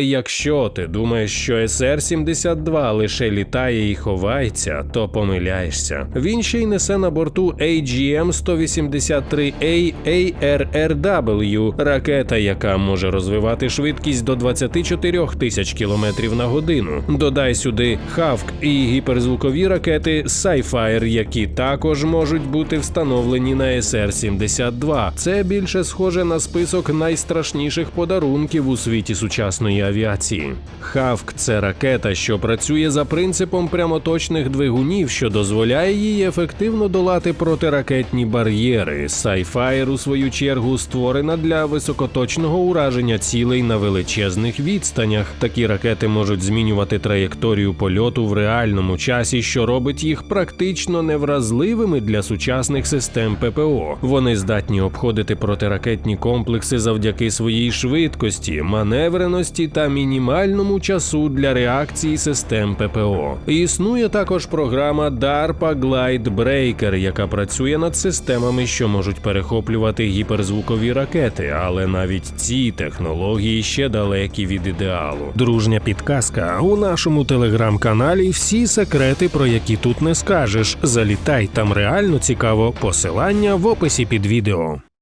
Якщо ти думаєш, що СР-72 лише літає і ховається, то помиляєшся. Він ще й несе на борту AGM-183A ARRW, ракета, яка може розвивати швидкість до 24 тисяч кілометрів на годину. Додай сюди Хавк і гіперзвукові ракети Сайфайр, які також можуть бути встановлені на СР-72. Це більше схоже на список найстрашніших подарунків у світі сучасної авіації. Хавк це ракета, що працює за принципом прямоточних двигунів, що дозволяє їй ефективно долати протиракетні бар'єри. Сайфайр, у свою чергу, створена для високоточного ураження цілей на величезних відстанях. Такі ракети можуть змінювати траєкторію польоту в реальному часі, що робить їх практично невразливими для сучасних систем ППО. Вони здатні обходити протиракетні комплекси завдяки своїй швидкості, маневреності та мінімальному часу для реакції систем ППО. Існує також програма DARPA Glide Breaker, яка працює над системами, що можуть перехоплювати гіперзвукові ракети, але навіть ці технології ще далекі від ідеалу. Дружня підказка у нашому телеграм-каналі. Всі секрети, про які тут не скажеш. Залітай там реально цікаво. Посилання в описі під відео.